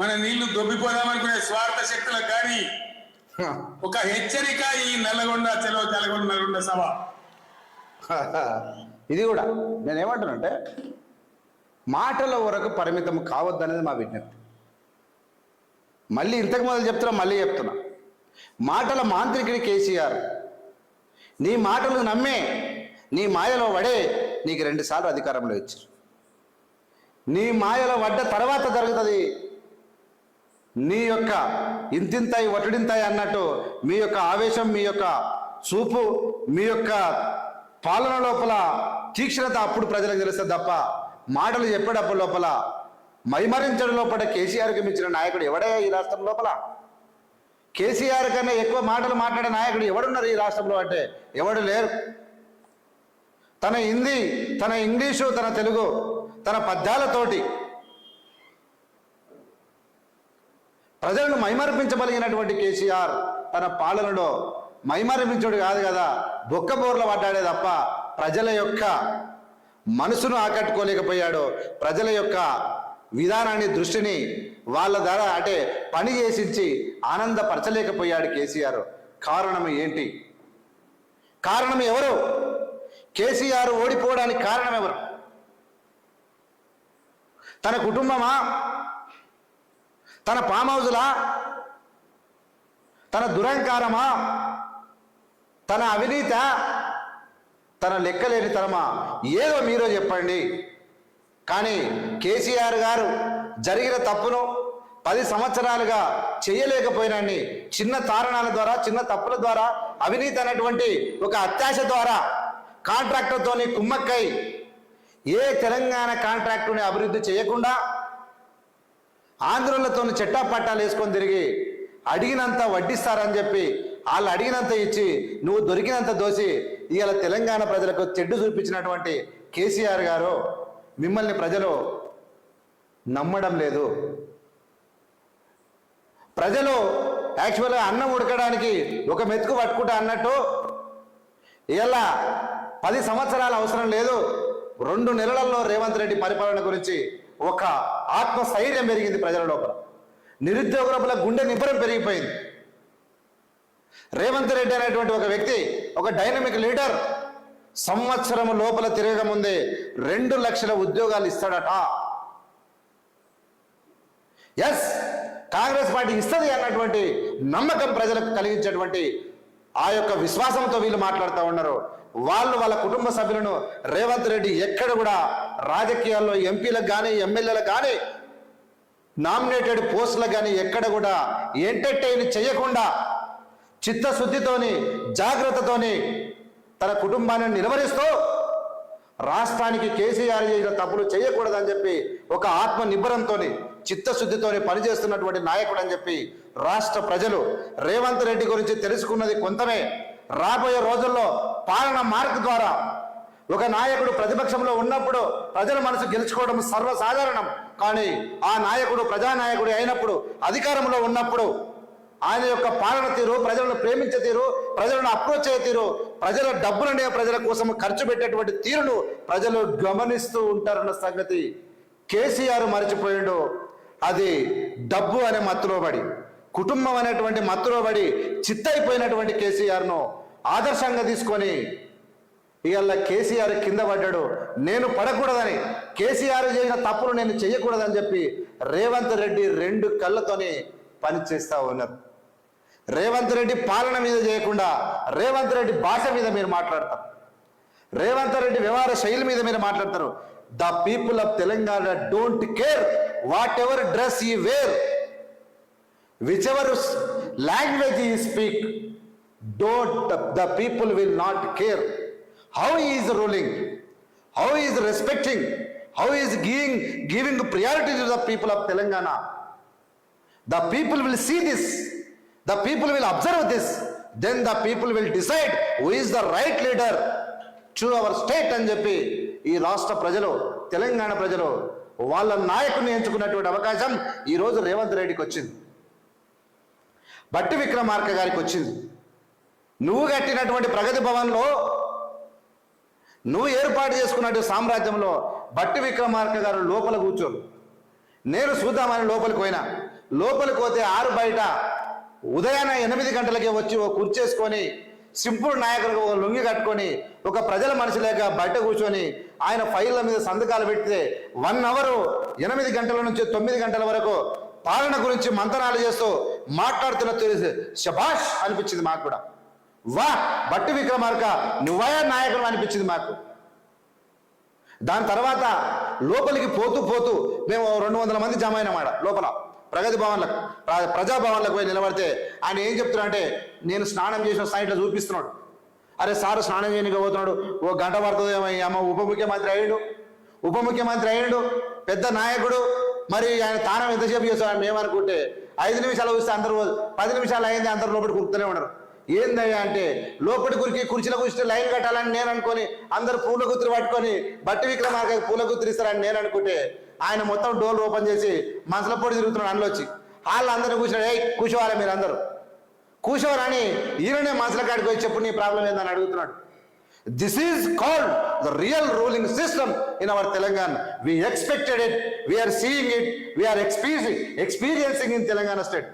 మన నీళ్ళు దొబ్బిపోదామనుకునే స్వార్థ శక్తులకు కానీ ఒక హెచ్చరిక ఈ నల్లగొండ చెలవు నల్గొండ నల్గొండ సభ. ఇది కూడా నేను ఏమంటానంటే మాటల వరకు పరిమితం కావద్దనేది మా విజ్ఞప్తి. మళ్ళీ ఇంతకు మొదలు చెప్తున్నా మళ్ళీ చెప్తున్నా. మాటల మాంత్రికుడి కేసీఆర్. నీ మాటలు నమ్మే నీ మాయలో పడే నీకు రెండుసార్లు అధికారంలో ఇచ్చారు. నీ మాయలో పడ్డ తర్వాత జరుగుతుంది. నీ యొక్క ఇంతింతాయి వటుడింతాయి అన్నట్టు మీ యొక్క ఆవేశం మీ యొక్క చూపు మీ యొక్క పాలన లోపల తీక్షణత అప్పుడు ప్రజలకు తెలుస్తుంది తప్ప మాటలు చెప్పేటప్పుడు లోపల మైమరించడం లోపల కేసీఆర్కి మించిన నాయకుడు ఎవడే ఈ రాష్ట్రం లోపల? కేసీఆర్ కన్నా ఎక్కువ మాటలు మాట్లాడే నాయకుడు ఎవడున్నారు ఈ రాష్ట్రంలో అంటే ఎవడు లేరు. తన హిందీ తన ఇంగ్లీషు తన తెలుగు తన పద్యాలతోటి ప్రజలను మైమరిపించగలిగినటువంటి కేసీఆర్ తన పాలనలో మైమరిపించుడు కాదు కదా బొక్క బోర్ల పడ్డాడే తప్ప ప్రజల యొక్క మనసును ఆకట్టుకోలేకపోయాడు. ప్రజల యొక్క విధానాన్ని దృష్టిని వాళ్ళ ధర అంటే పని చేసించి ఆనందపరచలేకపోయాడు కేసీఆర్. కారణం ఏంటి? కారణం ఎవరు? కేసీఆర్ ఓడిపోవడానికి కారణం ఎవరు? తన కుటుంబమా? తన పామౌజులా తన దురంకారమా తన అవినీత? తన లెక్కలేనితనమా? ఏదో మీరో చెప్పండి. కానీ కేసీఆర్ గారు జరిగిన తప్పును పది సంవత్సరాలుగా చేయలేకపోయినాన్ని చిన్న తారణాల ద్వారా చిన్న తప్పుల ద్వారా అవినీతి అనేటువంటి ఒక అత్యాశ ద్వారా కాంట్రాక్టర్తోని కుమ్మక్కై ఏ తెలంగాణ కాంట్రాక్టుని అభివృద్ధి చేయకుండా ఆంధ్రులతో చెట్టా పట్టాలు వేసుకొని తిరిగి అడిగినంత వడ్డిస్తారని చెప్పి వాళ్ళు అడిగినంత ఇచ్చి నువ్వు దొరికినంత దోసి ఇవాళ తెలంగాణ ప్రజలకు చెడ్డు చూపించినటువంటి కేసీఆర్ గారు మిమ్మల్ని ప్రజలు నమ్మడం లేదు. ప్రజలు యాక్చువల్గా అన్నం ఉడకడానికి ఒక మెతుకు పట్టుకుంటా అన్నట్టు ఇలా పది సంవత్సరాల అవసరం లేదు. రెండు నెలలలో రేవంత్ రెడ్డి పరిపాలన గురించి ఒక ఆత్మస్థైర్యం పెరిగింది ప్రజల లోపల. నిరుద్యోగ లోపల గుండె నిబ్బరం పెరిగిపోయింది. రేవంత్ రెడ్డి అనేటువంటి ఒక వ్యక్తి ఒక డైనమిక్ లీడర్ సంవత్సరం లోపల తిరగడం ముందే రెండు లక్షల ఉద్యోగాలు ఇస్తాడట. ఎస్ కాంగ్రెస్ పార్టీ ఇస్తుంది అన్నటువంటి నమ్మకం ప్రజలకు కలిగించేటువంటి ఆ యొక్క విశ్వాసంతో వీళ్ళు మాట్లాడుతూ ఉన్నారు. వాళ్ళు వాళ్ళ కుటుంబ సభ్యులను రేవంత్ రెడ్డి ఎక్కడ కూడా రాజకీయాల్లో ఎంపీలకు కానీ ఎమ్మెల్యేలకు కానీ నామినేటెడ్ పోస్టులకు కానీ ఎక్కడ కూడా ఎంటర్టైన్ చేయకుండా చిత్తశుద్ధితోని జాగ్రత్తతోని తన కుటుంబాన్ని నిలవరిస్తూ రాష్ట్రానికి కేసీఆర్ చేసిన తప్పులు చేయకూడదని చెప్పి ఒక ఆత్మ నిబ్బరంతోని చిత్తశుద్ధితోనే పనిచేస్తున్నటువంటి నాయకుడు అని చెప్పి రాష్ట్ర ప్రజలు రేవంత్ రెడ్డి గురించి తెలుసుకున్నది కొంతమే. రాబోయే రోజుల్లో పాలన మార్క్ ద్వారా ఒక నాయకుడు ప్రతిపక్షంలో ఉన్నప్పుడు ప్రజల మనసు గెలుచుకోవడం సర్వసాధారణం. కానీ ఆ నాయకుడు ప్రజానాయకుడు అయినప్పుడు అధికారంలో ఉన్నప్పుడు ఆయన యొక్క పాలన తీరు ప్రజలను ప్రేమించే తీరు ప్రజలను అప్రోచ్ అయ్యే తీరు ప్రజల డబ్బులనే ప్రజల కోసం ఖర్చు పెట్టేటువంటి తీరును ప్రజలు గమనిస్తూ ఉంటారన్న సంగతి. కేసీఆర్ మర్చిపోయిండు. అది డబ్బు అనే మత్తులో పడి కుటుంబం అనేటువంటి మత్తులో పడి చిత్తైపోయినటువంటి కేసీఆర్ను ఆదర్శంగా తీసుకొని ఇవాళ కేసీఆర్ కింద పడ్డాడు. నేను పడకూడదని కేసీఆర్ చేసిన తప్పులు నేను చేయకూడదని చెప్పి రేవంత్ రెడ్డి రెండు కళ్ళతోని పనిచేస్తా ఉన్నారు. రేవంత్ రెడ్డి పాలన మీద చేయకుండా రేవంత్ రెడ్డి భాష మీద మీరు మాట్లాడతారు. రేవంత్ రెడ్డి వ్యవహార శైలి మీద మీరు మాట్లాడతారు. The people of Telangana don't care whatever dress we wear. Whichever language we speak. Don't the people will not care. How is ruling? How is respecting? How is giving giving priority to the people of Telangana? The people will see this. The people will observe this. Then the people will decide who is the right leader. To our state అని చెప్పి ఈ రాష్ట్ర ప్రజలు తెలంగాణ ప్రజలు వాళ్ళ నాయకుడిని ఎంచుకున్నటువంటి అవకాశం ఈరోజు రేవంత్ రెడ్డికి వచ్చింది. బట్టి విక్రమార్క గారికి వచ్చింది. నువ్వు కట్టినటువంటి ప్రగతి భవన్లో నువ్వు ఏర్పాటు చేసుకున్నట్టు సామ్రాజ్యంలో బట్టి విక్రమార్క గారు లోపల కూర్చోరు. నేను చూద్దామని లోపలికి పోయినా. లోపలికి పోతే ఆరు బయట ఉదయాన్నే ఎనిమిది గంటలకే వచ్చి ఓ కుర్చేసుకొని సింపుల్ నాయకులకు ఒక లొంగి కట్టుకొని ఒక ప్రజల మనిషి లేక బయట కూర్చొని ఆయన ఫైళ్ళ మీద సంతకాలు పెడితే వన్ అవరు ఎనిమిది గంటల నుంచి తొమ్మిది గంటల వరకు పాలన గురించి మంతనాలు చేస్తూ మాట్లాడుతున్న తెలిసి శభాష్ అనిపించింది మాకు కూడా. వా బట్టి విక్రమార్క నువ్వయా నాయకుడు అనిపించింది మాకు. దాని తర్వాత లోపలికి పోతూ పోతూ మేము రెండు వందల మంది జమ అయినమాట లోపల. ప్రగతి భవన్లకు ప్ర- ప్రజాభవన్లకు పోయి నిలబడితే ఆయన ఏం చెప్తున్నాడంటే నేను స్నానం చేసిన సైట్లో చూపిస్తున్నాడు. అరే సారు స్నానం చేయడానికి పోతున్నాడు. ఓ గంట పడుతుందేమో అమ్మ ఉప ముఖ్యమంత్రి అయ్యాడు. ఉప ముఖ్యమంత్రి అయ్యాడు పెద్ద నాయకుడు. మరి ఆయన తానం ఎంతసేపు చేస్తాడు ఏమనుకుంటే ఐదు నిమిషాలు వస్తే అందరూ పది నిమిషాలు అయింది అందరు లోపలికి కురుకుతూనే ఉన్నారు. ఏందయ్యా అంటే లోపలి గురికి కుర్చీల కూర్చుంటే లైన్ కట్టాలని నేను అనుకొని అందరు పూల గుత్తులు పట్టుకొని బట్టి విక్రమార్క పూల గుత్తులు ఇస్తారని నేను అనుకుంటే ఆయన మొత్తం డోర్ ఓపెన్ చేసి మనసుల పొడి తిరుగుతున్నాడు అందులో వచ్చి. వాళ్ళందరూ కూర్చున్నాడు ఏ కూర్చోవాలి మీరందరూ. కూర్చోవాలని ఈయననే మనసుల కాడికి వచ్చి చెప్పు నీ ప్రాబ్లం ఏందని అడుగుతున్నాడు. This is called the real ruling system in our Telangana we expected it we're seeing it we're experience experiencing in Telangana state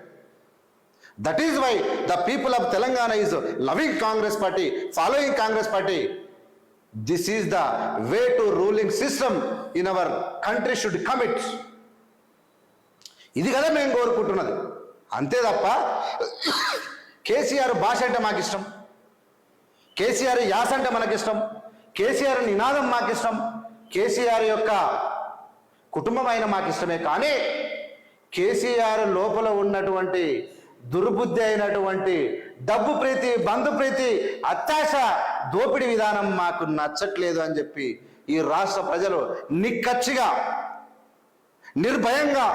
that is why the people of Telangana is loving Congress party following Congress party this is the way to ruling system in our country should commit ఇది కదా మేము కోరుకుంటున్నది. అంతే తప్ప కేసీఆర్ భాష అంటే మాకు ఇష్టం కేసీఆర్ యాస అంటే మనకిష్టం. కేసీఆర్ నినాదం మాకు ఇష్టం కేసీఆర్ యొక్క కుటుంబం అయిన మాకు ఇష్టమే కానీ కేసీఆర్ లోపల ఉన్నటువంటి దుర్బుద్ధి అయినటువంటి డబ్బు ప్రీతి బంధు ప్రీతి అత్యాశ దోపిడీ విధానం మాకు నచ్చట్లేదు అని చెప్పి ఈ రాష్ట్ర ప్రజలు నిక్కచ్చిగా నిర్భయంగా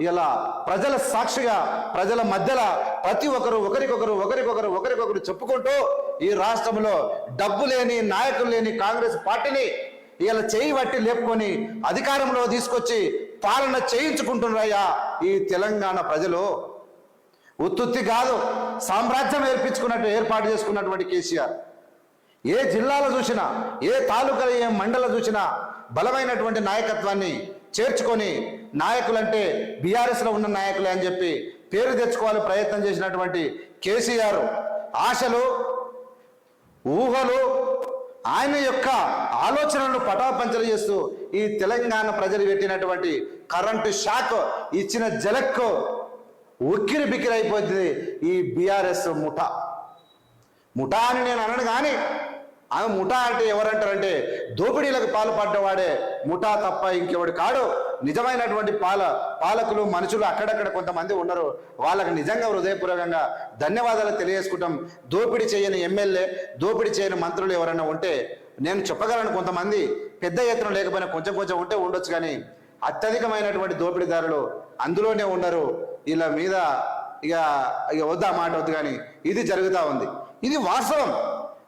ఇలా ప్రజల సాక్షిగా ప్రజల మధ్యలో ప్రతి ఒక్కరు ఒకరికొకరు ఒకరికొకరు ఒకరికొకరు చెప్పుకుంటూ ఈ రాష్ట్రంలో డబ్బు లేని నాయకులు లేని కాంగ్రెస్ పార్టీని ఇలా చేయి బట్టి లేపుకొని అధికారంలో తీసుకొచ్చి పాలన చేయించుకుంటున్నారయ్యా ఈ తెలంగాణ ప్రజలు? ఉత్తుత్తి కాదు సామ్రాజ్యం ఏర్పించుకున్నట్టు ఏర్పాటు చేసుకున్నటువంటి కేసీఆర్. ఏ జిల్లాలో చూసినా ఏ తాలూకాలో ఏ మండలం చూసినా బలమైనటువంటి నాయకత్వాన్ని చేర్చుకొని నాయకులంటే బీఆర్ఎస్లో ఉన్న నాయకులే అని చెప్పి పేరు తెచ్చుకోవాలి ప్రయత్నం చేసినటువంటి కేసీఆర్ ఆశలు ఊహలు ఆయన యొక్క ఆలోచనలను పటాపంచలు చేస్తూ ఈ తెలంగాణ ప్రజలు పెట్టినటువంటి కరెంటు షాక్ ఇచ్చిన జలక్కు ఉక్కిరి బిక్కిరి అయిపోతుంది ఈ బీఆర్ఎస్ ముఠా. ముఠా అని నేను అనను కానీ ఆమె ముఠా అంటే ఎవరంటారంటే దోపిడీలకు పాల్పడ్డవాడే ముఠా తప్ప ఇంకెవడు కాడు. నిజమైనటువంటి పాల పాలకులు మనుషులు అక్కడక్కడ కొంతమంది ఉన్నారు వాళ్ళకి నిజంగా హృదయపూర్వకంగా ధన్యవాదాలు తెలియజేసుకుంటాం. దోపిడీ చేయని ఎమ్మెల్యే దోపిడీ చేయని మంత్రులు ఎవరైనా ఉంటే నేను చెప్పగలను. కొంతమంది పెద్ద ఎత్తున లేకపోయినా కొంచెం కొంచెం ఉంటే ఉండొచ్చు కానీ అత్యధికమైనటువంటి దోపిడీదారులు అందులోనే ఉన్నారు వీళ్ళ మీద ఇక ఇక వద్దా మాట వద్దు కానీ ఇది జరుగుతూ ఉంది. ఇది వాస్తవం.